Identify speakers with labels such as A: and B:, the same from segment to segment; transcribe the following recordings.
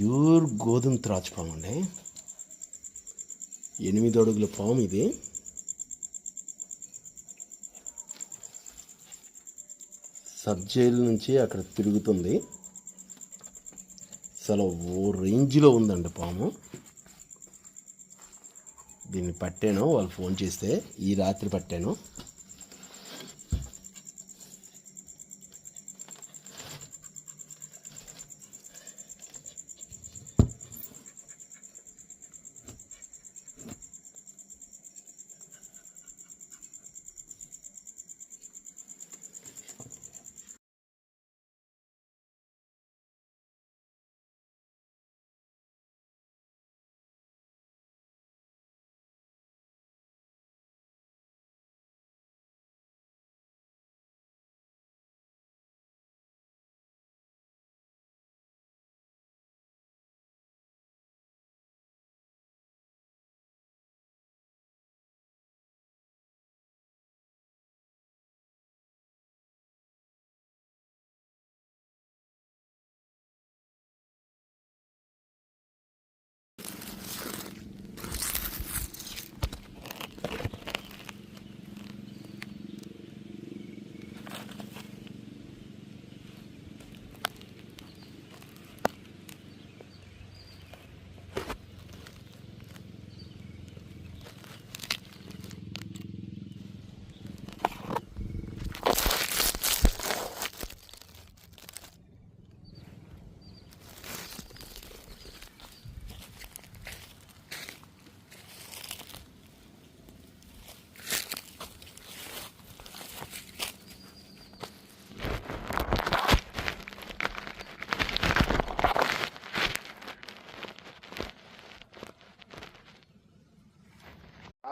A: Pure గోధుమ త్రాచు పాము అండి. ఎనిమిది అడుగుల పాము ఇది. సబ్ జైలు నుంచి అక్కడ తిరుగుతుంది. అసలు ఓ రేంజ్లో ఉందండి పాము. దీన్ని పట్టాను వాళ్ళు ఫోన్ చేస్తే ఈ రాత్రి పట్టాను.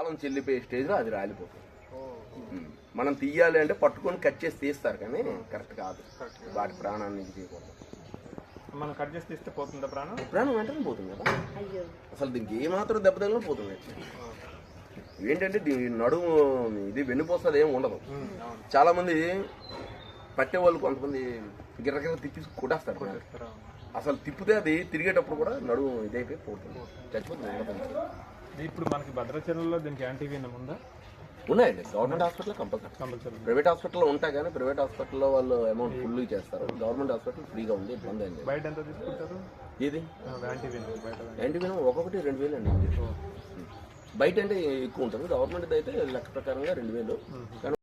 A: కాలం చెల్లిపోయే స్టేజ్లో అది రాలిపోతుంది. మనం తీయాలి అంటే పట్టుకొని కట్ చేసి తీస్తారు కానీ కరెక్ట్ కాదు. వాటి ప్రాణాన్ని ఇది చేయకూడదు.
B: మనం కట్ చేసి తీస్తే పోతుందా ప్రాణం?
A: ప్రాణం వెంటనే పోతుంది కదా. అసలు దీనికి ఏమాత్రం దెబ్బ తగిలినా పోతుంది. ఏంటంటే దీని నడుము ఇది వెన్నుపోస్తుంది ఏం ఉండదు. చాలా మంది పట్టే వాళ్ళు కొంతమంది గిర్రగిర్ర తిప్పి కొట్టేస్తారు? అసలు తిప్పితే అది తిరిగేటప్పుడు కూడా నడుము ఇదైపోయి పోతుంది. చచ్చిపోతుంది.
B: ఇప్పుడు మనకి భద్రాచలంలో దీనికి యాంటీవీనం ఉందా?
A: ఉన్నాయండి. Government hospital compulsory.
B: Compulsory
A: private హాస్పిటల్లో ఉంటాయి కానీ ప్రైవేట్ హాస్పిటల్లో వాళ్ళు అమౌంట్ ఫుల్ చేస్తారు. గవర్నమెంట్ హాస్పిటల్ ఫ్రీగా ఉంది ఇబ్బంది అయింది
B: బయట ఎంత తీసుకుంటారు?
A: ఇది
B: యాంటీవీనం
A: ఒక్కొక్కటి రెండు వేలు అండి. బయట అంటే ఎక్కువ ఉంటుంది. గవర్నమెంట్ అయితే లెక్క ప్రకారంగా రెండు వేలు.